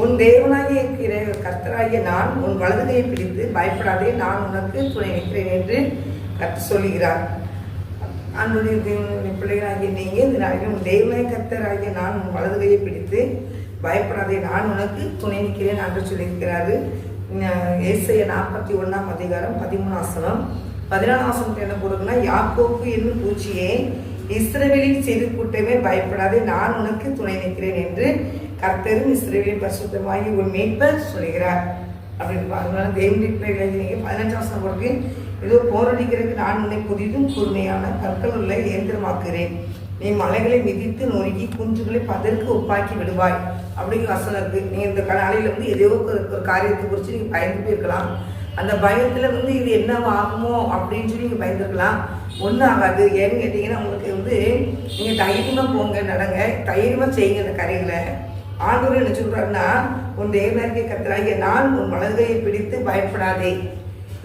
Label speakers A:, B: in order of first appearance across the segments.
A: உன் தேவனாகிய இருக்கிற கர்த்தராகிய நான் உன் வலதுகையை பிடித்து பயப்படாதே நான் உனக்கு துணை நிற்கிறேன் என்று கற்று சொல்கிறார் அன்னுடைய பிள்ளைகளாகிய நீங்கள் இந்த நாளில் உன் தேவனாய் கர்த்தராகிய நான் உன் வலதுகையை பிடித்து பயப்படாதே நான் உனக்கு துணை நிற்கிறேன் என்று சொல்லியிருக்கிறாரு. ஏசைய நாற்பத்தி ஒன்றாம் அதிகாரம் பதிமூணாசனம் ஆசனத்தில் என்ன போடுதுன்னா யாக்கோப்பு என்னும் பூச்சியே இஸ்ரேவேலின் செய்து கூட்டமே பயப்படாதே நான் உனக்கு துணை நிற்கிறேன் என்று கர்த்தரும் இஸ்ரேவேலின் பரிசுத்தமாகி உன் மீட்பர் சொல்கிறார் அப்படின்னு பாருங்க தேவனுடைய பிள்ளைகளை நீங்கள் பதினஞ்சாம் வசனம் ஏதோ போரடிக்கிறதுக்கு நான் உன்னை புதிதும் கூர்மையான கற்கள் உள்ள இயந்திரமாக்குகிறேன். நீ மலைகளை மிதித்து நொறுக்கி குஞ்சுகளை பதற்கு ஒப்பாக்கி விடுவாய். அப்படிங்கிற வசனம் இருக்கு. நீ இந்த நாளையில வந்து ஏதோ ஒரு ஒரு காரியத்தை குறித்து நீங்க பயந்து போயிருக்கலாம். அந்த பயத்துல வந்து இது என்ன ஆகுமோ அப்படின்னு சொல்லி நீங்க பயந்துருக்கலாம். ஒன்றும் ஆகாது ஏன்னு கேட்டிங்கன்னா உங்களுக்கு வந்து நீங்கள் தைரியமாக போங்க நடங்க தைரியமாக செய்யுங்க இந்த கரையில் ஆண்டவர் என்ன சொல்கிறாருன்னா உன் தேவனாகிய கத்தராகிய நான் உன் வலதுகையை பிடித்து பயப்படாதே.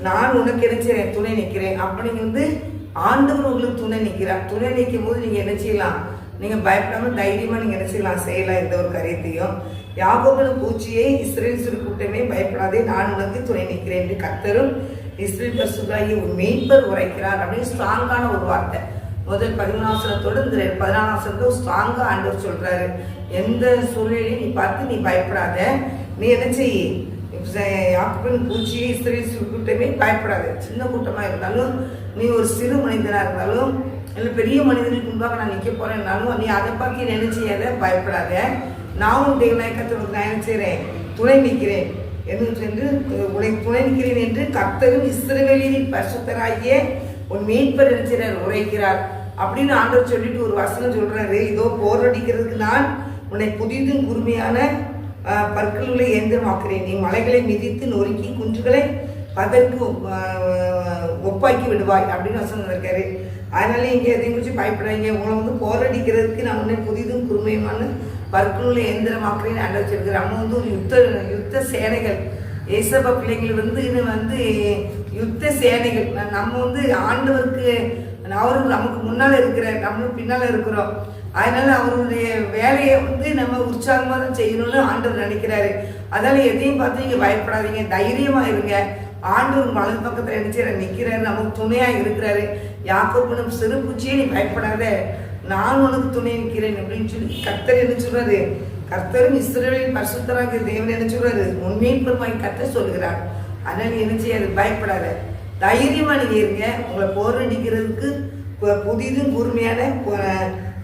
A: நான் உனக்கு நினைச்சேன் துணை நிற்கிறேன். அப்படிங்கிறது வந்து ஆண்டவர் உங்களுக்கு துணை நிற்கிறார். துணை நிற்கும் போது நீங்கள் என்ன செய்யலாம்? நீங்கள் பயப்படாமல் தைரியமாக நீங்கள் என்ன செய்யலாம்? செய்யலாம் எந்த ஒரு கரியத்தையும். யாகோபன் பூச்சியை இஸ்ரேல் சிறு கூட்டமே பயப்படாதே நான் உனக்கு துணை நிற்கிறேன் என்று கத்தரும் இஸ்ரேல் பசுதாகி ஒரு மெய்ப்பர் உரைக்கிறார் அப்படின்னு ஸ்ட்ராங்கான ஒரு வார்த்தை. முதல் பதிமூணாசனத்தோடு இந்த பதினாலாசனத்தோடு ஸ்ட்ராங்காக ஆண்டவர் சொல்கிறாரு எந்த சூழ்நிலையும் நீ பார்த்து நீ பயப்படாத. நீ என்ன செய்? யாக்கப்பின் பூச்சி ஸ்திரீ கூட்டமே பயப்படாது. சின்ன கூட்டமாக இருந்தாலும் நீ ஒரு சிறு மனிதனாக இருந்தாலும் இல்லை பெரிய மனிதனுக்கு முன்பாக நான் நிற்க போகிறேன்னாலும் நீ அதை பார்த்து நினைச்சியாத பயப்படாத. நான் உன் தேவநாயக்கத்தை நான் என்ன செய்கிறேன் துணை நிற்கிறேன். என்று சென்று உனை துணை நிற்கிறேன் என்று கர்த்தரும் இஸ்ரவேலின் பரிசுத்தராகிய உன் மீட்பர் என்கிறார் உரைக்கிறார். அப்படின்னு ஆண்டவர் சொல்லிட்டு ஒரு வசனம் சொல்கிறாரு இதோ போர் அடிக்கிறதுக்கு நான் உன்னை புதிதும் குறுமையான பற்களுள்ள இயந்திரமாக்குறேன் நீ மலைகளை மிதித்து நொறுக்கி குன்றுகளை பதற்கு ஒப்பாக்கி விடுவாய் அப்படின்னு வசனம் இருக்காரு அதனால இங்கே எதையும் குறித்து பயப்படாதீங்க. உங்களை வந்து போரடிக்கிறதுக்கு நான் உன்னை புதிதும் குறுமையுமான பற்களுள்ள இயந்திரமாக்குறேன்னு அண்ட வச்சிருக்கிறேன் நம்ம வந்து ஒரு யுத்த யுத்த சேனைகள். ஏசப்பா பிள்ளைங்கள் வந்து இது வந்து யுத்த சேனைகள். நம்ம வந்து ஆண்டவருக்கு அவரும் நமக்கு முன்னால் இருக்கிற நம்மளும் பின்னால் இருக்கிறோம். அதனால அவருடைய வேலையை வந்து நம்ம உற்சாகமாக தான் செய்யணும்னு ஆண்டவர் நினைக்கிறாரு. அதனால எதையும் பார்த்து நீங்கள் பயப்படாதீங்க. தைரியமாக இருங்க. ஆண்டவர் மலர் பக்கத்தில் நினைச்சு நிற்கிறாரு நமக்கு துணையாக இருக்கிறாரு. யாக்கோபுனும் சிறு பூச்சியே நீ பயப்படாத. நான் உனக்கு துணை நிற்கிறேன் அப்படின்னு சொல்லி கர்த்தர் என்ன சொல்றாரு? கர்த்தரும் இஸ்ரேலின் பரிசுத்தராக தேவன் என்ன சொல்றாரு? உண்மையின் பெருமாய் கர்த்தர் சொல்கிறார் அதனால் என்ன செய்யாது? பயப்படாத. தைரியமாக நீங்கள் இருங்க. உங்களை போர் நிற்கிறதுக்கு புதிதும் கூர்மையான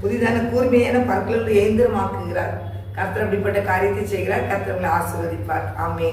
A: புதிதான கூர்மையான பற்களில் இயந்திரமாக்குகிறார். கர்த்தர் அப்படிப்பட்ட காரியத்தை செய்கிறார். கர்த்தர் ஆசிர்வதிப்பார். ஆசீர்வதிப்பார்